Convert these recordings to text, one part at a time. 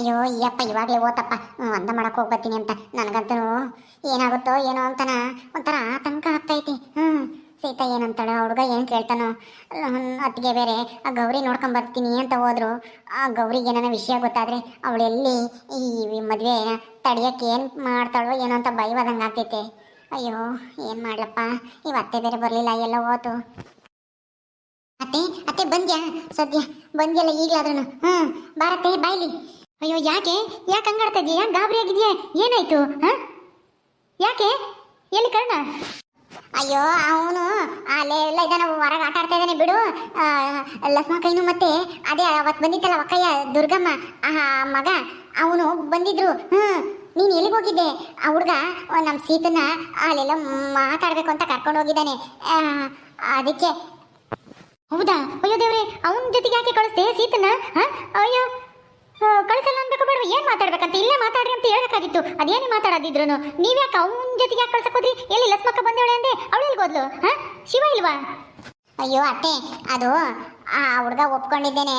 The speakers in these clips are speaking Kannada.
ಅಯ್ಯೋ ಅಯ್ಯಪ್ಪ ಇವಾಗಲೇ ಓತಪ್ಪ. ಹ್ಮ್, ಮಾಡಕ್ಕೆ ಮಾಡಕ್ ಹೋಗ್ಬತ್ತೀನಿ ಅಂತ. ನನಗಂತೂ ಏನಾಗುತ್ತೋ ಏನೋ ಅಂತನ. ಒಂಥರ ಆತಂಕ ಆಗ್ತೈತಿ. ಹ್ಮ್ ಸೀತಾ ಏನಂತಾಳೆ ಹುಡುಗ ಏನು ಕೇಳ್ತಾನೋ. ಅತ್ತಿಗೆ ಬೇರೆ ಆ ಗೌರಿ ನೋಡ್ಕೊಂಡ್ ಬರ್ತೀನಿ ಅಂತ ಹೋದ್ರು. ಆ ಗೌರಿಗೆ ಏನಾನ ವಿಷಯ ಗೊತ್ತಾದ್ರೆ ಅವಳು ಎಲ್ಲಿ ಈ ಮದುವೆ ತಡಿಯಕ್ಕೆ ಏನು ಮಾಡ್ತಾಳೋ ಏನೋ ಅಂತ ಭಯವಾದಂಗೆ ಆಗ್ತೈತೆ. ಅಯ್ಯೋ ಏನು ಮಾಡ್ಲಪ್ಪ? ಇವ್ ಅತ್ತೆ ಬೇರೆ ಬರಲಿಲ್ಲ ಎಲ್ಲ ಹೋತು. ಅತ್ತೆ ಅತ್ತೆ ಬಂದ್ಯಾ? ಸದ್ಯ ಬಂದ್ಯಲ್ಲ ಈಗಲಾದ್ರೂ ಹ್ಞೂ ಬಾರತ್ತೆ ಬಾಯ್ಲಿ. ಅಯ್ಯೋ, ಯಾಕೆ? ಯಾಕೆ ಹಂಗಾಡ್ತಾ ಇದೀಯಾ ಗಾಬರಿ ಆಗಿದೆಯಾ? ಏನಾಯ್ತು ಯಾಕೆ? ಎಲ್ಲಿ ಕರ್ಣ? ಅಯ್ಯೋ, ಅವನು ಅಲ್ಲೇ ಎಲ್ಲ ಇದ್ದಾನೆ ಹೊರಗೆ ಆಟ ಆಡ್ತಾ ಇದ್ದಾನೆ ಬಿಡು. ಲಸ್ಮ ಕೈನು ಮತ್ತೆ, ಅದೇ ಅವತ್ತು ಬಂದಿತ್ತಲ್ಲ ಒಕ್ಕಯ್ಯ ದುರ್ಗಮ್ಮ, ಆ ಮಗ, ಅವನು ಬಂದಿದ್ರು ಹ್ಞೂ ನೀನು ಎಲ್ಲಿಗೆ ಹೋಗಿದ್ದೆ? ಆ ಹುಡುಗ ನಮ್ಮ ಸೀತನ ಅಲ್ಲೆಲ್ಲ ಮಾತಾಡಬೇಕು ಅಂತ ಕರ್ಕೊಂಡು ಹೋಗಿದ್ದಾನೆ. ಅದಕ್ಕೆ ಹೌದಾ? ಅಯ್ಯೋ ದೇವ್ರೆ, ಅವನ ಜೊತೆಗೆ ಯಾಕೆ ಕಳಿಸ್ದೆ ಸೀತನ? ಅಯ್ಯೋ ಕಳ್ಸಲ್ಲ ಅನ್ಬೇಕು ಬೇಡ ಏನ್ ಮಾತಾಡ್ಬೇಕಂತ? ಇಲ್ಲೇ ಮಾತಾಡ್ರಿ ಅಂತ ಹೇಳ್ಬೇಕಾಗಿತ್ತು. ಅದೇನೇ ಮಾತಾಡದಿದ್ರು ನೀವ್ಯಾಕೆ ಅವನ ಜೊತೆಗೆ ಯಾಕೆ ಕಳ್ಸಕ್ ಹೋದ್ರಿ? ಎಲ್ಲಿ ಲಸ್ಮಕ್ಕ ಬಂದವಳೆ ಅಂದೆ? ಅವಳು ಎಲ್ಗೋದ್ಲು ಹ? ಶಿವ ಇಲ್ವಾ? ಅಯ್ಯೋ, ಅತ್ತೆ, ಅದು ಆ ಹುಡುಗ ಒಪ್ಕೊಂಡಿದ್ದೇನೆ.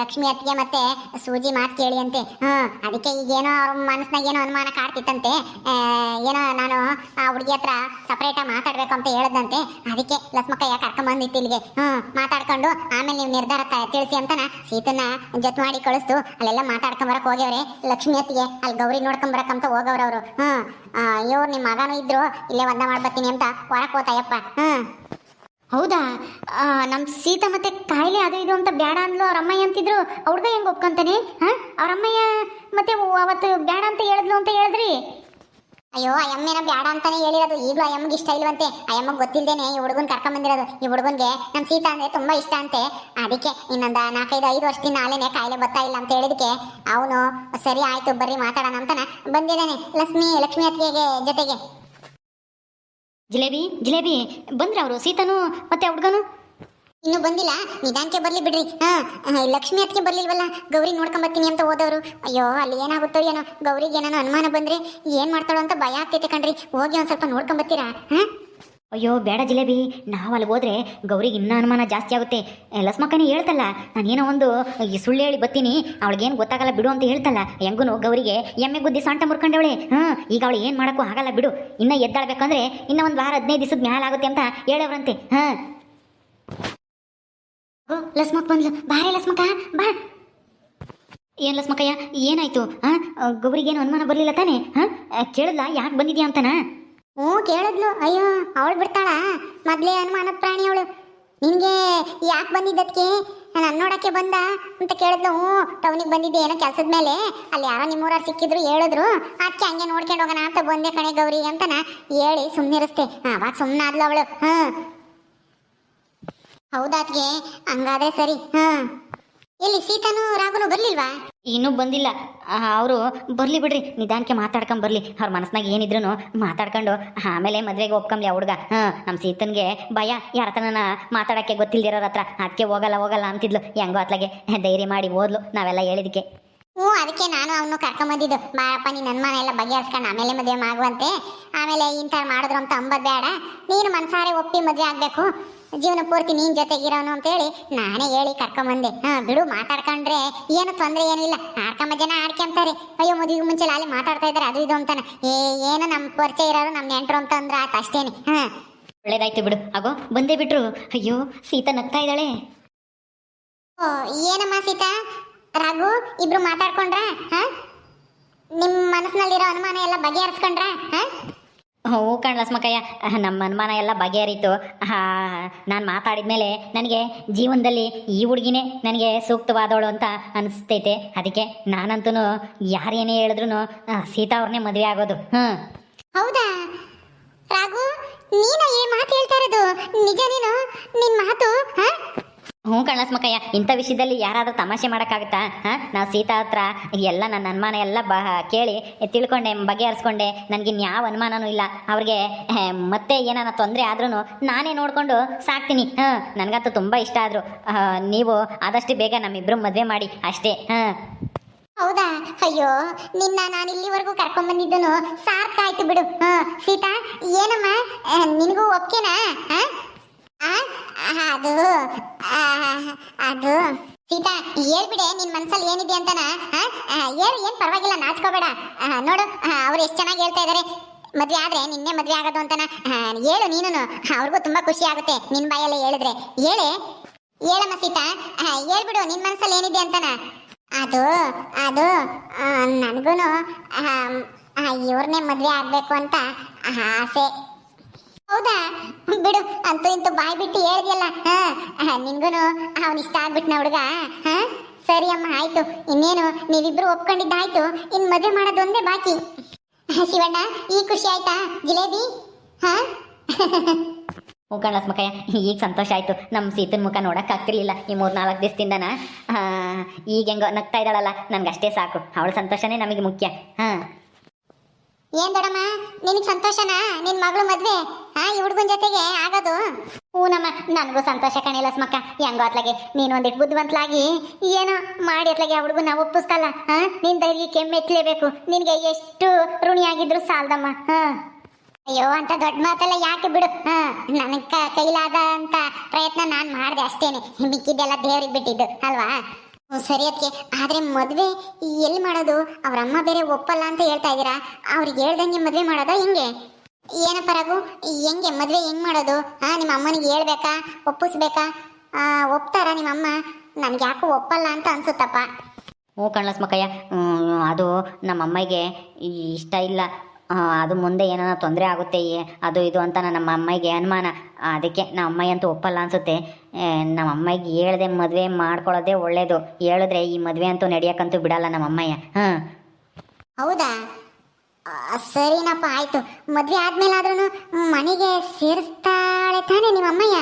ಲಕ್ಷ್ಮಿ ಅತ್ತಿಗೆ ಮತ್ತೆ ಸೂಜಿ ಮಾತು ಕೇಳಿ ಅಂತೆ ಹ್ಮ್, ಅದಕ್ಕೆ ಈಗೇನೋ ಅವ್ರ ಮನಸ್ಸಿನಾಗ ಏನೋ ಅನುಮಾನ ಕಾಡ್ತಿತ್ತಂತೆ. ಏನೋ ನಾನು ಆ ಹುಡುಗಿ ಹತ್ರ ಸಪ್ರೇಟಾಗಿ ಮಾತಾಡಬೇಕು ಅಂತ ಹೇಳದಂತೆ ಅದಕ್ಕೆ ಲಕ್ಷ್ಮಕ್ಕಯ್ಯ ಕರ್ಕೊಂಬಂದಿತ್ತು ಇಲ್ಲಿಗೆ? ಹ್ಞೂ ಮಾತಾಡ್ಕೊಂಡು ಆಮೇಲೆ ನೀವು ನಿರ್ಧಾರ ತಿಳಿಸಿ ಅಂತನ ಸೀತನ ಜೊತೆ ಮಾಡಿ ಕಳಿಸ್ತು. ಅಲ್ಲೆಲ್ಲ ಮಾತಾಡ್ಕೊಂಬರಕ್ಕೆ ಹೋಗ್ಯವ್ರೆ. ಲಕ್ಷ್ಮಿ ಅತ್ತಿಗೆ ಅಲ್ಲಿ ಗೌರಿ ನೋಡ್ಕೊಂಬರಕ್ಕಂತ ಹೋಗವ್ರು ಅವರು ಹ್ಞೂ ಇವ್ರು ನಿಮ್ಮ ಮಗನೂ ಇದ್ರು. ಇಲ್ಲೇ ಒಂದ ಮಾಡ್ಬತ್ತೀನಿ ಅಂತ ಹೊರಕ್ಕೆ ಹೋತಾಯಪ್ಪ. ಹ್ಮ್. ಹೌದಾ? ನಮ್ ಸೀತಾ ಮತ್ತೆ ಕಾಯಿಲೆ ಅದು ಇದು ಅಂತ ಬೇಡ ಅಂದ್ಲು. ಅವ್ರ ಅಮ್ಮಯ್ಯ ಅಂತಿದ್ರು. ಹುಡ್ಗ ಹೆಂಗ್ ಒಪ್ಕೊಂತಾನೆ? ಹಾ? ಅವ್ರ ಅಮ್ಮಯ್ಯ ಮತ್ತೆ ಅವತ್ತು ಬೇಡ ಅಂತ ಹೇಳಿದ್ಲು ಅಂತ ಹೇಳಿದ್ರಿ? ಅಯ್ಯೋ, ಆ ಎಮ್ಮೆನ ಬೇಡ ಅಂತಾನೆ ಹೇಳಿರೋದು. ಈಗಲೂ ಎಮ್ಮಗೆ ಇಷ್ಟ ಇಲ್ವಂತೆ. ಆ ಎಮ್ಮಗೆ ಗೊತ್ತಿಲ್ದೇನೆ ಈ ಹುಡುಗನ್ ಕರ್ಕೊಂಡ್ ಬಂದಿರೋದು. ಈ ಹುಡುಗನ್ಗೆ ನಮ್ಮ ಸೀತಾ ಅಂದ್ರೆ ತುಂಬಾ ಇಷ್ಟ ಅಂತೆ. ಅದಕ್ಕೆ ಇನ್ನೊಂದು ನಾಲ್ಕೈದು, ಐದು ವರ್ಷದಿಂದ ಆಲೇನೆ ಕಾಯಿಲೆ ಬರ್ತಾ ಇಲ್ಲ ಅಂತ ಹೇಳಿದಕ್ಕೆ ಅವನು, ಸರಿ, ಆಯ್ತು, ಬರ್ರಿ, ಮಾತಾಡೋಣ ಅಂತಾನೆ ಬಂದಿದ್ದಾನೆ. ಲಕ್ಷ್ಮಿ ಲಕ್ಷ್ಮಿ ಅತ್ತಿಗೆಗೆ ಜೊತೆಗೆ. ಜಿಲೇಬಿ ಜಿಲೇಬಿ. ಬಂದ್ರೆ ಅವರು, ಸೀತನು ಮತ್ತೆ ಹುಡ್ಗನು? ಇನ್ನು ಬಂದಿಲ್ಲ. ನಿಧಾನಕ್ಕೆ ಬರ್ಲಿ ಬಿಡ್ರಿ. ಹಾ ಲಕ್ಷ್ಮಿ ಅದಕ್ಕೆ ಬರ್ಲಿಲ್ವಲ್ಲ? ಗೌರಿ ನೋಡ್ಕೊಂಡ್ ಬರ್ತೀನಿ ಅಂತ ಹೋದವರು. ಅಯ್ಯೋ, ಅಲ್ಲಿ ಏನಾಗುತ್ತೋ ಏನೋ. ಗೌರಿಗೆ ಏನೋ ಅನುಮಾನ ಬಂದ್ರೆ ಏನ್ ಮಾಡ್ತಾಳೋ ಅಂತ ಭಯ ಆಗ್ತೈತೆ ಕಣ್ರಿ. ಹೋಗಿ ಒಂದ್ ಸ್ವಲ್ಪ ನೋಡ್ಕೊಂಡ್ ಬರ್ತೀರಾ? ಹಾ? ಅಯ್ಯೋ, ಬೇಡ ಜಿಲೇಬಿ. ನಾವು ಅಲ್ಲಿ ಹೋದ್ರೆ ಗೌರಿಗೆ ಇನ್ನೂ ಅನುಮಾನ ಜಾಸ್ತಿ ಆಗುತ್ತೆ. ಲಸ್ಮಕ್ಕನೇ ಹೇಳ್ತಲ್ಲ, ನಾನೇನೋ ಒಂದು, ಈ ಸುಳ್ಳು ಹೇಳಿ ಬತ್ತೀನಿ, ಅವಳಿಗೇನು ಗೊತ್ತಾಗಲ್ಲ ಬಿಡು ಅಂತ ಹೇಳ್ತಲ್ಲ. ಹೆಂಗೂ ಗೌರಿಗೆ ಎಮ್ಮೆ ಗುದ್ದಿ ಸೊಂಟ ಮುರ್ಕೊಂಡವಳೆ. ಹಾಂ ಈಗ ಅವಳು ಏನು ಮಾಡೋಕ್ಕೂ ಆಗಲ್ಲ ಬಿಡು. ಇನ್ನೂ ಎದ್ದಾಳ್ಬೇಕಂದ್ರೆ ಇನ್ನೂ ಒಂದು ವಾರ ಹದಿನೈದು ದಿವಸದ ಮ್ಯಾಲ ಆಗುತ್ತೆ ಅಂತ ಹೇಳವ್ರಂತೆ. ಹಾಂ ಓ, ಲಸ್ಮಕ್ ಬಂದ್ಲು. ಬಾರೆ ಲಸ್ಮಕ ಬಾ. ಏನು ಲಸ್ಮಕ್ಕಯ್ಯ, ಏನಾಯ್ತು? ಹಾಂ, ಗೌರಿಗೇನು ಅನುಮಾನ ಬರಲಿಲ್ಲ ತಾನೇ? ಹಾಂ, ಕೇಳಿದ್ಲಾ? ಯಾಕೆ ಬಂದಿದ್ಯಾ ಅಂತನಾ? ಹ್ಞೂ ಕೇಳಿದ್ಲು. ಅಯ್ಯೋ, ಅವಳು ಬಿಡ್ತಾಳ. ಮೊದ್ಲೇ ಅನುಮಾನ ಪ್ರಾಣಿ ಅವಳು. ನಿನಗೆ ಯಾಕೆ ಬಂದಿದ್ದಕ್ಕೆ ನಾನು ನೋಡಕ್ಕೆ ಬಂದ ಅಂತ ಕೇಳಿದ್ಲು. ಹ್ಞೂ, ಟೌನಿಗೆ ಬಂದಿದ್ದೆ ಏನೋ ಕೆಲಸದ ಮೇಲೆ. ಅಲ್ಲಿ ಯಾರೋ ನಿಮ್ಮೂರಾರು ಸಿಕ್ಕಿದ್ರು, ಹೇಳಿದ್ರು. ಅದಕ್ಕೆ ಹಂಗೆ ನೋಡ್ಕೊಂಡು ಹೋಗೋಣ ಅಂತ ಬಂದೆ ಕಣೆ ಗೌರಿ ಅಂತನ ಹೇಳಿ ಸುಮ್ಮನಿರಿಸ್ತೆ ಅವಾಗ ಸುಮ್ಮನಾದ್ಲು ಅವಳು. ಹ್ಞೂ ಹೌದಾತ್ಗೆ, ಹಂಗಾದ್ರೆ ಸರಿ. ಹಾಂ ಎಲ್ಲಿ ಸೀತಾನು ರಾಘುನು ಬರ್ಲಿಲ್ವಾ? ಇನ್ನೂ ಬಂದಿಲ್ಲ. ಅವರು ಬರ್ಲಿ ಬಿಡ್ರಿ ನಿಧಾನಕ್ಕೆ ಮಾತಾಡ್ಕೊಂಡ್ ಬರ್ಲಿ. ಅವ್ರ ಮನಸ್ನಾಗ ಏನಿದ್ರು ಮಾತಾಡ್ಕೊಂಡು ಆಮೇಲೆ ಮದ್ವೆಗೆ ಒಪ್ಕೊಂಬ್ಲಿ ಆ ಹುಡುಗ. ಹಾಂ ನಮ್ಮ ಸೀತನ್ಗೆ ಭಯ. ಯಾರ ಹತ್ರನ ಮಾತಾಡಕ್ಕೆ ಗೊತ್ತಿಲ್ದಿರೋರ ಹತ್ರ. ಅದಕ್ಕೆ ಹೋಗಲ್ಲ ಹೋಗಲ್ಲ ಅಂತಿದ್ಲು. ಹೆಂಗೋ ಅತ್ಲಾಗೆ ಧೈರ್ಯ ಮಾಡಿ ಓದ್ಲು ನಾವೆಲ್ಲ ಹೇಳಿದಕ್ಕೆ ಹ್ಞೂ ಅದಕ್ಕೆ ನಾನು ಅವನು ಕರ್ಕೊಂಬಂದಿದ್ದು ಬಾರಪ್ಪ ನೀನು ನನ್ನ ಮನೆ ಎಲ್ಲ ಬಗೆಹರಿಸ್ಕೊಂಡು ಆಮೇಲೆ ಮದುವೆ ಮಾಡುವಂತೆ ಆಮೇಲೆ ಇಂಥ ಮಾಡಿದ್ರು ಅಂತ ಅಂಬದ್ ಬೇಡ. ನೀನು ಮನಸಾರೆ ಒಪ್ಪಿ ಮದುವೆ ಆಗಬೇಕು. ಜೀವನ ಪೂರ್ತಿ ನೀನ್ ಜೊತೆಗಿರೋನು ಅಂತೇಳಿ ನಾನೇ ಹೇಳಿ ಕರ್ಕೊಂಬಂದೆ. ಹಾ ಬಿಡು ಮಾತಾಡ್ಕೊಂಡ್ರೆ ಏನು ತೊಂದರೆ ಏನಿಲ್ಲ. ಆಡ್ಕೊಂಬ ಜನ ಆಡ್ಕೊಂತಾರೆ. ಅಯ್ಯೋ ಮದುವೆಗೆ ಮುಂಚೆ ಅಲ್ಲಿ ಮಾತಾಡ್ತಾ ಇದ್ದಾರೆ ಅದು ಇದು ಅಂತಾನೆ. ಏ ಏನು ನಮ್ಮ ಪರಿಚಯ ಇರೋರು ನಮ್ಮ ನೆಂಟ್ರು ಅಂತ ಅಂದ್ರೆ ಆಯ್ತು ಅಷ್ಟೇನೆ. ಹಾ. ಒಳ್ಳೇದಾಯ್ತು ಬಿಡು. ಆಗೋ ಬಂದೇ ಬಿಟ್ರು. ಅಯ್ಯೋ ಸೀತಾ ನಗ್ತಾ ಇದ್ದಾಳೆ. ಓ ಏನಮ್ಮ ಸೀತಾ? ರಾಘು ಇಬ್ರು ಮಾತಾಡ್ಕೊಂಡ್ರ? ಹಾ? ನಿಮ್ಮ ಮನಸ್ಸಿನಲ್ಲಿರೋ ಅನುಮಾನ ಎಲ್ಲ ಬಗೆಹರಿಸ್ಕೊಂಡ್ರ? ಹಾ? ಹ್ಞೂ ಕಣ್ ಲಸ್ಮಕಯ್ಯ ನಮ್ಮ ಅನುಮಾನ ಎಲ್ಲ ಬಗೆಹರಿತು. ನಾನು ಮಾತಾಡಿದ ನನಗೆ ಜೀವನದಲ್ಲಿ ಈ ಹುಡುಗಿನೇ ನನಗೆ ಸೂಕ್ತವಾದವಳು ಅಂತ ಅನಿಸ್ತೈತೆ. ಅದಕ್ಕೆ ನಾನಂತೂ ಯಾರೇನೇ ಹೇಳಿದ್ರು ಸೀತಾ ಅವ್ರನ್ನೇ ಮದುವೆ ಆಗೋದು. ಹ್ಞೂ. ಹೌದಾ? ರಾಘು, ನೀನ ಈ ಮಾತು ಹೇಳ್ತಾ ಇರೋದು ನಿಜ ನೀನು? ನಿನ್ನ ಹ್ಞೂ ಕಣಸ್ಮಕ್ಕಯ್ಯ, ಇಂಥ ವಿಷಯದಲ್ಲಿ ಯಾರಾದರೂ ತಮಾಷೆ ಮಾಡೋಕ್ಕಾಗುತ್ತಾ? ಹಾಂ? ನಾವು ಸೀತಾ ಹತ್ರ ಎಲ್ಲ ನನ್ನ ಅನುಮಾನ ಎಲ್ಲ ಬ, ಕೇಳಿ ತಿಳ್ಕೊಂಡೆ, ಬಗೆಹರಿಸ್ಕೊಂಡೆ. ನನಗೆ ಯಾವ ಅನುಮಾನನೂ ಇಲ್ಲ. ಅವ್ರಿಗೆ ಮತ್ತೆ ಏನಾನ ತೊಂದರೆ ಆದ್ರೂ ನಾನೇ ನೋಡಿಕೊಂಡು ಸಾಕ್ತೀನಿ. ಹಾಂ, ನನಗಂತೂ ತುಂಬ ಇಷ್ಟ ಆದರು. ನೀವು ಆದಷ್ಟು ಬೇಗ ನಮ್ಮಿಬ್ಬರು ಮದುವೆ ಮಾಡಿ, ಅಷ್ಟೇ. ಹಾಂ. ಹೌದಾ? ಅಯ್ಯೋ, ನಿನ್ನ ನಾನು ಇಲ್ಲಿವರೆಗೂ ಕರ್ಕೊಂಡ್ ಬಂದಿದ್ದನು ಸಾರ್ಥಕ ಆಯ್ತು ಬಿಡು. ಹಾ, ಸೀತಾ, ಏನಮ್ಮ? ನಿನಗೂ ಒಪ್ಕೆನಾ? ಅದು ಅದು. ಸೀತಾ, ಹೇಳ್ಬಿಡೆ, ನಿನ್ ಮನ್ಸಲ್ಲಿ ಏನಿದೆ ಅಂತನ? ಹೇಳು, ಏನ್ ಪರವಾಗಿಲ್ಲ, ನಾಚ್ಕೋಬೇಡ. ನೋಡು ಅವ್ರು ಎಷ್ಟು ಚೆನ್ನಾಗಿ ಹೇಳ್ತಾ ಇದಾರೆ. ಮದ್ವೆ ಆದ್ರೆ ನಿನ್ನೆ ಮದ್ವೆ ಆಗೋದು ಅಂತನ? ಹೇಳು ನೀನು ಅವ್ರಿಗೂ ತುಂಬಾ ಖುಷಿ ಆಗುತ್ತೆ ನಿನ್ ಬಾಯಲ್ಲೇ ಹೇಳಿದ್ರೆ. ಹೇಳೆ, ಹೇಳಮ್ಮ ಸೀತಾ ಹೇಳ್ಬಿಡು, ನಿನ್ ಮನ್ಸಲ್ಲಿ ಏನಿದೆ ಅಂತನ? ಅದು ಅದು ನನಗೂನು ಇವ್ರನ್ನೇ ಮದ್ವೆ ಆಗ್ಬೇಕು ಅಂತ ಆಸೆ. ಹೌದಾ? ಬಿಡು, ಅಂತೂ ಇಂತೂ ಬಾಯ್ ಬಿಟ್ಟು ಹೇಳಿದ್ಯಲ್ಲ, ಹಾ? ನಿನ್ಗೂನು ಅವನ್ ಇಷ್ಟ ಆಗ್ಬಿಟ್ನ ಹುಡುಗ, ಹಾ? ಸರಿ ಅಮ್ಮ, ಆಯ್ತು. ಇನ್ನೇನು, ನೀವಿಬ್ರು ಒಪ್ಕೊಂಡಿದ್ದಾಯ್ತು. ಇನ್ ಮದ್ವೆ ಮಾಡೋದೊಂದೇ ಬಾಕಿ. ಶಿವಣ್ಣ, ಈ ಖುಷಿ ಆಯ್ತಾ? ಜಿಲೇಬಿ, ಹಾ? ಕಣ ಈಗ ಸಂತೋಷ ಆಯ್ತು. ನಮ್ಮ ಸೀತನ ಮುಖ ನೋಡಕ್ ಆಗ್ತಿರ್ಲಿಲ್ಲ ಈ ಮೂರು ನಾಲ್ಕು ದಿವಸದಿಂದನ ಈಗ ಹೆಂಗೋ ನಗ್ತಾ ಇದ್ದಾಳಲ್ಲ, ನನ್ಗಷ್ಟೇ ಸಾಕು. ಅವಳ ಸಂತೋಷನೇ ನಮಗೆ ಮುಖ್ಯ. ಹಾಂ? ಏನ್ ದೊಡಮ್ಮ ನಿನಗ್ ಸಂತೋಷನಾ? ನಿನ್ ಮಗಳು ಮದ್ವೆ? ಆ ಈ ಹುಡುಗನ ಜೊತೆಗೆ ಆಗೋದು? ಹೂನಮ್ಮ ನನಗೂ ಸಂತೋಷ ಕಣಿಲ್ಲ ಸ್ಮಕ್ಕ ಹೆಂಗೋ ಅತ್ಲಾಗೆ ನೀನು ಒಂದಿಟ್ಟು ಬುದ್ಧಿವಂತಲಾಗಿ ಏನೋ ಮಾಡಿ ಅತ್ಲಾಗೆ ಆ ಹುಡುಗನ ಒಪ್ಪಿಸ್ತಲ್ಲ ಹಾ? ನಿನ್ ಧೈರ್ಯಕ್ಕೆ ಮೆಚ್ಚಲೇಬೇಕು ನಿನಗೆ ಎಷ್ಟು ಋಣಿಯಾಗಿದ್ರು ಸಾಲ್ದಮ್ಮ, ಹಾ? ಅಯ್ಯೋ, ಅಂತ ದೊಡ್ಡ ಮಾತೆಲ್ಲ ಯಾಕೆ ಬಿಡು, ಹಾ? ನನಗೆ ಕೈಲಾದ ಅಂತ ಪ್ರಯತ್ನ ನಾನು ಮಾಡ್ದೆ ಅಷ್ಟೇನೆ. ಮಿಕ್ಕಿದ್ದೆಲ್ಲ ದೇವ್ರಿಗೆ ಬಿಟ್ಟಿದ್ದು, ಅಲ್ವಾ? ಸರಿ ಅದಕ್ಕೆ ಆದ್ರೆ ಮದುವೆ ಎಲ್ಲಿ ಮಾಡೋದು? ಅವ್ರ ಅಮ್ಮ ಬೇರೆ ಒಪ್ಪಲ್ಲ ಅಂತ ಹೇಳ್ತಾ ಇದ್ದೀರಾ? ಅವ್ರಿಗೆ ಹೇಳ್ದಂಗೆ ಮದುವೆ ಮಾಡೋದಾ ಹೆಂಗೆ? ಏನಪ್ಪ ರಘು, ಹೆಂಗೆ ಮದುವೆ ಹೆಂಗ್ ಮಾಡೋದು? ಹಾಂ ನಿಮ್ಮ ಅಮ್ಮನಿಗೆ ಹೇಳ್ಬೇಕಾ? ಒಪ್ಪಿಸ್ಬೇಕಾ? ಒಪ್ತಾರಾ ನಿಮ್ಮ ಅಮ್ಮ? ನನ್ಗೆ ಯಾಕೋ ಒಪ್ಪಲ್ಲ ಅಂತ ಅನ್ಸುತ್ತಪ್ಪ. ಹ್ಞೂ ಕಣ್ಲಸ್ಮಕ್ಕಯ್ಯ ಅದು ನಮ್ಮ ಅಮ್ಮಗೆ ಇಷ್ಟ ಇಲ್ಲ. ಅದು ಮುಂದೆ ಏನೋ ತೊಂದರೆ ಆಗುತ್ತೆ ಅದು ಇದು ಅಂತ ನಮ್ಮ ಅಮ್ಮಗೆ ಅನುಮಾನ. ಅದಕ್ಕೆ ನಮ್ಮ ಅಮ್ಮ ಅಂತೂ ಒಪ್ಪಲ್ಲ ಅನ್ಸುತ್ತೆ. ನಮ್ಮ ಅಮ್ಮಗೆ ಹೇಳ್ದೆ ಮದುವೆ ಮಾಡ್ಕೊಳ್ಳೋದೇ ಒಳ್ಳೇದು. ಹೇಳಿದ್ರೆ ಈ ಮದುವೆ ಅಂತೂ ನಡೆಯೋಕ್ಕಂತೂ ಬಿಡಲ್ಲ ನಮ್ಮ ಅಮ್ಮಯ್ಯ. ಹಾಂ. ಹೌದಾ? ಸರಿನಪ್ಪ ಆಯ್ತು. ಮದ್ವೆ ಆದ್ಮೇಲಾದ್ರೂ ಮನೆಗೆ ಸೇರಿಸ್ತಾಳೆ ತಾನೇ ನಿಮ್ಮ ಅಮ್ಮಯ್ಯ?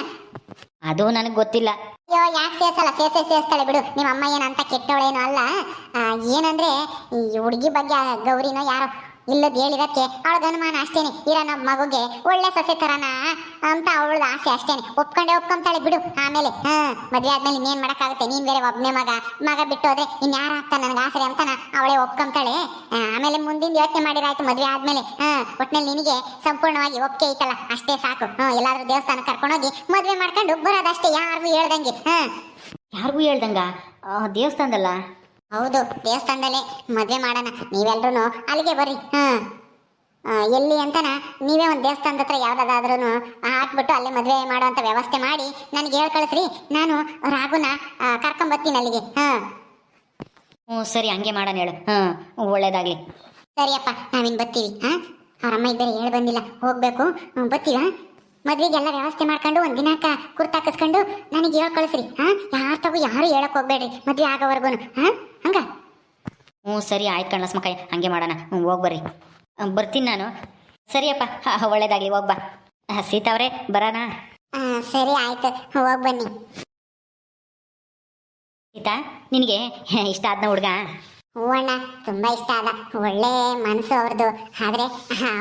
ಅದು ನನಗೆ ಗೊತ್ತಿಲ್ಲ. ಅಯ್ಯೋ ಯಾಕೆ ಸೇರ್ಸಲ್ಲ? ಸೇರ್ಸೆ ಸೇರ್ಸ್ತಾಳೆ ಬಿಡು. ನಿಮ್ಮ ಅಮ್ಮ ಏನಂತ ಕೆಟ್ಟವಳೇನು ಅಲ್ಲ. ಏನಂದ್ರೆ ಈ ಹುಡುಗಿ ಬಗ್ಗೆ ಗೌರಿನೋ ಯಾರೋ ಇಲ್ಲದ್ ಹೇಳಿದಕ್ಕೆ ಅವಳದ ಅನುಮಾನ ಅಷ್ಟೇನೆ. ಇರೋ ನಮ್ಮ ಮಗುಗೆ ಒಳ್ಳೆ ಸೊಸೆ ತರನ ಅಂತ ಅವಳದ ಆಸೆ ಅಷ್ಟೇನೆ. ಒಪ್ಕೊಂಡೆ ಒಪ್ಕೊಂತಾಳೆ ಬಿಡು. ಆಮೇಲೆ, ಹಾ, ಮದ್ವೆ ಆದ್ಮೇಲೆ ಇನ್ನೇನ್ ಮಾಡಕ್ಕಾಗುತ್ತೆ? ನೀನ್ ಬೇರೆ ಒಬ್ಬನೇ ಮಗ. ಮಗ ಬಿಟ್ಟು ಹೋದ್ರೆ ಇನ್ ಯಾರ ಆಗ್ತಾನ? ನನಗೆ ಆಸರೆ ಅಂತಾನ ಅವಳೇ ಒಪ್ಕೊಂತಾಳೆ. ಆಮೇಲೆ ಮುಂದಿನ ಯೋಚನೆ ಮಾಡಿರಾಯ್ತು ಮದ್ವೆ ಆದ್ಮೇಲೆ. ಹಾ, ಒಟ್ನಲ್ಲಿ ನಿನಗೆ ಸಂಪೂರ್ಣವಾಗಿ ಒಪ್ಕೆ ಐತಲ್ಲ? ಅಷ್ಟೇ ಸಾಕು. ಹ್ಮ್ ಎಲ್ಲಾದ್ರೂ ದೇವಸ್ಥಾನ ಕರ್ಕೊಂಡೋಗಿ ಮದ್ವೆ ಮಾಡ್ಕೊಂಡು ಬರೋದಷ್ಟೇ. ಯಾರಿಗೂ ಹೇಳ್ದಂಗೆ. ಹಾ. ಯಾರಿಗೂ ಹೇಳ್ದಂಗ? ದೇವಸ್ಥಾನದಲ್ಲ? ಹೌದು ದೇವಸ್ಥಾನದಲ್ಲೇ ಮದುವೆ ಮಾಡೋಣ. ನೀವೆಲ್ರೂ ಅಲ್ಲಿಗೆ ಬರ್ರಿ. ಹಾಂ. ಎಲ್ಲಿ ಅಂತನ ನೀವೇ ಒಂದು ದೇವಸ್ಥಾನದ ಹತ್ರ ಯಾವ್ದಾದ್ರೂ ಹಾಕ್ಬಿಟ್ಟು ಅಲ್ಲೇ ಮದುವೆ ಮಾಡೋವಂಥ ವ್ಯವಸ್ಥೆ ಮಾಡಿ ನನಗೆ ಹೇಳಿ ಕಳಿಸ್ರಿ. ನಾನು ರಾಗುನ ಆ, ಕರ್ಕೊಂಬರ್ತೀನಿ ಅಲ್ಲಿಗೆ. ಹಾಂ. ಹ್ಞೂ ಸರಿ ಹಂಗೆ ಮಾಡೋಣ ಹೇಳು. ಹಾಂ ಒಳ್ಳೇದಾಗಲಿ. ಸರಿಯಪ್ಪ ನಾವಿನ್ನು ಬರ್ತೀವಿ ಹಾಂ. ಅವ್ರ ಅಮ್ಮ ಇಬ್ಬರು ಹೇಳಿ ಬಂದಿಲ್ಲ. ಹೋಗಬೇಕು. ಬರ್ತೀವಾ ಮದ್ವೆಗೆಲ್ಲ ವ್ಯವಸ್ಥೆ ಮಾಡ್ಕೊಂಡು ಒಂದ್ ದಿನಕ್ಕ ಕುರ್ತಾಕಿಸ್ಕೊಂಡು ನನಗೆ ಹೇಳಿ ಕಳಿಸ್ರಿ ಹಾ? ಯಾರ ತಗೋ ಯಾರು ಹೇಳಕ್ ಹೋಗ್ಬೇಡ್ರಿ ಮದ್ವೆ ಆಗೋವರೆಗೂ ಹಾ? ಹಂಗ? ಹ್ಞೂ ಸರಿ ಆಯ್ತು ಕಣ್ಲಸ್ಮಕ್ಕಯ್ಯ ಹಂಗೆ ಮಾಡೋಣ. ಹ್ಞೂ ಹೋಗಿ ಬರ್ರಿ. ಬರ್ತೀನಿ ನಾನು. ಸರಿಯಪ್ಪ ಹಾಂ ಒಳ್ಳೇದಾಗಲಿ ಹೋಗ್ಬಾ ಸೀತಾ ಅವರೇ ಬರೋಣ ಹಾಂ ಸರಿ ಆಯ್ತು. ಹೋಗ್ ಬನ್ನಿ. ಸೀತಾ ನಿನಗೆ ಇಷ್ಟ ಆದ್ನ ಹುಡುಗ? ಹೂವಣ್ಣ ತುಂಬಾ ಇಷ್ಟ ಆದ. ಒಳ್ಳೆ ಮನಸ್ಸು ಅವ್ರದ್ದು ಆದರೆ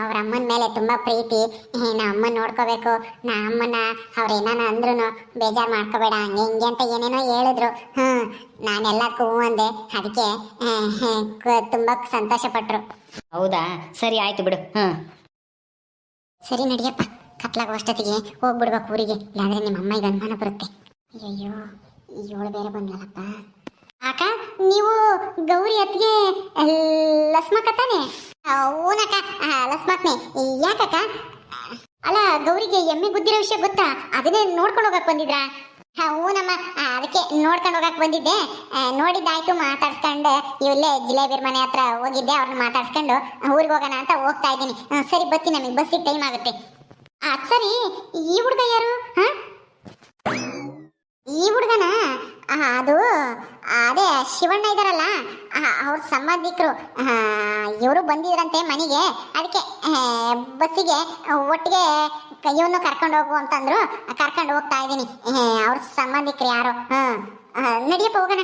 ಅವ್ರ ಅಮ್ಮನ ಮೇಲೆ ತುಂಬಾ ಪ್ರೀತಿ. ನಮ್ಮ ನಾ ಅಮ್ಮನ್ ನೋಡ್ಕೋಬೇಕು. ನಾ ಅಮ್ಮನ ಅವ್ರು ಏನಾನ ಅಂದ್ರೂ ಬೇಜಾರು ಮಾಡ್ಕೋಬೇಡ. ಹಂಗೆ ಹಿಂಗೆ ಅಂತ ಏನೇನೋ ಹೇಳಿದ್ರು. ಹ್ಞೂ ನಾನೆಲ್ಲದಕ್ಕೂ ಹೂ ಅಂದೆ. ಅದಕ್ಕೆ ತುಂಬ ಸಂತೋಷಪಟ್ಟರು ತುಂಬಾ ಸಂತೋಷ ಪಟ್ರು ಹೌದಾ? ಸರಿ ಆಯ್ತು ಬಿಡು. ಹ್ಞೂ ಸರಿ ನಡಿಯಪ್ಪ. ಕತ್ಲಾಗೋ ಅಷ್ಟೊತ್ತಿಗೆ ಹೋಗ್ಬಿಡ್ಬೇಕು ಊರಿಗೆ. ಇಲ್ಲಾಂದ್ರೆ ನಿಮ್ಮ ಅಮ್ಮಗೆ ಅನುಮಾನ ಬರುತ್ತೆ. ಅಯ್ಯೋ ಇವಳು ಬೇರೆ ಬಂದ್ಲಲ್ಲಪ್ಪ. ಅಕ್ಕ ನೀವು ಗೌರಿ ಅತ್ತಿಗೆ ಲಸ್ಮಕ್ಕ ತಾನೆ ಓನಕ್ಕ ಲಸ್ಮಕ್ನೆ. ಯಾಕಕ್ಕ? ಅಲ್ಲ ಗೌರಿಗೆ ಎಮ್ಮೆ ಗುದ್ದಿರೋ ವಿಷಯ ಗೊತ್ತಾ? ಅದನ್ನೇ ನೋಡ್ಕೊಂಡು ಹೋಗಕ್ ಬಂದಿದ್ರಾ? ಆ, ಅದಕ್ಕೆ ನೋಡ್ಕೊಂಡು ಹೋಗಕ್ ಬಂದಿದ್ದೆ. ನೋಡಿದ್ದಾಯ್ತು ಮಾತಾಡ್ಸ್ಕೊಂಡು. ಇಲ್ಲೇ ಜಿಲೇಬಿರ್ ಮನೆ ಹತ್ರ ಹೋಗಿದ್ದೆ ಅವ್ರನ್ನ ಮಾತಾಡ್ಸ್ಕೊಂಡು. ಊರಿಗೆ ಹೋಗೋಣ ಅಂತ ಹೋಗ್ತಾ ಇದ್ದೀನಿ. ಸರಿ ಬತ್ತಿ ನಮಗೆ. ಬಸ್ಸಿಗೆ ಟೈಮ್ ಆಗುತ್ತೆ. ಆ, ಸರಿ ಈ ಹುಡುಗ ಯಾರು ಹಾ? ಈ ಹುಡುಗನ? ಅದು ಅದೇ ಶಿವಣ್ಣ ಇದಾರಲ್ಲ ಅವ್ರ ಸಂಬಂಧಿಕರು ಇವರು ಬಂದಿದ್ರಂತೆ ಮನೆಗೆ, ಅದಕ್ಕೆ ಬಸ್ಸಿಗೆ ಒಟ್ಟಿಗೆ ಇವನು ಕರ್ಕೊಂಡು ಹೋಗು ಅಂತಂದ್ರು, ಕರ್ಕೊಂಡು ಹೋಗ್ತಾ ಇದ್ದೀನಿ. ಅವ್ರ ಸಂಬಂಧಿಕರು ಯಾರು. ನಡಿಯಪ್ಪ, ಹೋಗೋಣ.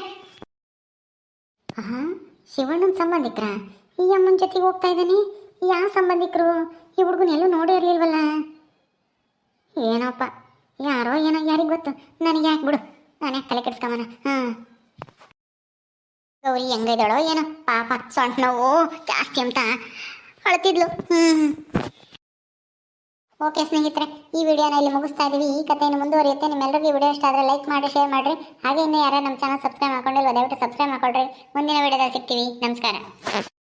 ಶಿವಣ್ಣನ ಸಂಬಂಧಿಕರ? ಈ ಅಮ್ಮನ ಜೊತೆಗೆ ಹೋಗ್ತಾ ಇದ್ದೀನಿ. ಯಾವ ಸಂಬಂಧಿಕರು, ಈ ಹುಡುಗನ ಎಲ್ಲೂ ನೋಡೇ ಇರ್ಲಿಲ್ವಲ್ಲ? ಏನೋಪ್ಪ, ಯಾರೋ ಏನೋ, ಯಾರಿಗೆ ಗೊತ್ತು? ನನಗೆ ಯಾಕೆ ಬಿಡು. ನಾನು ಯಾಕೆ ತಲೆ ಕೆಡಿಸ್ಕೊಂಬನ ಹಾ ಗೌರಿ ಹೆಂಗಿದ್ದಾಳೋ ಏನೋ? ಪಾಪ ಸೊಂಟ ನೋವು, ಜಾಸ್ತಿ ಅಂತ ಅಳ್ತಿದ್ಲು. ಹ್ಮ್. ಓಕೆ ಸ್ನೇಹಿತರೆ, ಈ ವಿಡಿಯೋನ ಇಲ್ಲಿ ಮುಗಿಸ್ತಾ ಇದೀವಿ. ಈ ಕಥೆಯನ್ನು ಮುಂದುವರಿಯುತ್ತೆ. ನಿಮ್ಮೆಲ್ಲರಿಗೂ ಈ ವಿಡಿಯೋ ಇಷ್ಟ ಆದ್ರೆ ಲೈಕ್ ಮಾಡಿ, ಶೇರ್ ಮಾಡ್ರಿ. ಹಾಗೆ ಇನ್ನೂ ಯಾರು ನಮ್ಮ ಚಾನಲ್ ಸಬ್ಸ್ಕ್ರೈಬ್ ಮಾಡ್ಕೊಂಡಿಲ್ವ, ದಯವಿಟ್ಟು ಸಬ್ಸ್ಕ್ರೈಬ್ ಮಾಡ್ಕೊಳ್ರಿ. ಮುಂದಿನ ವಿಡಿಯೋದಲ್ಲಿ ಸಿಗ್ತೀವಿ. ನಮಸ್ಕಾರ.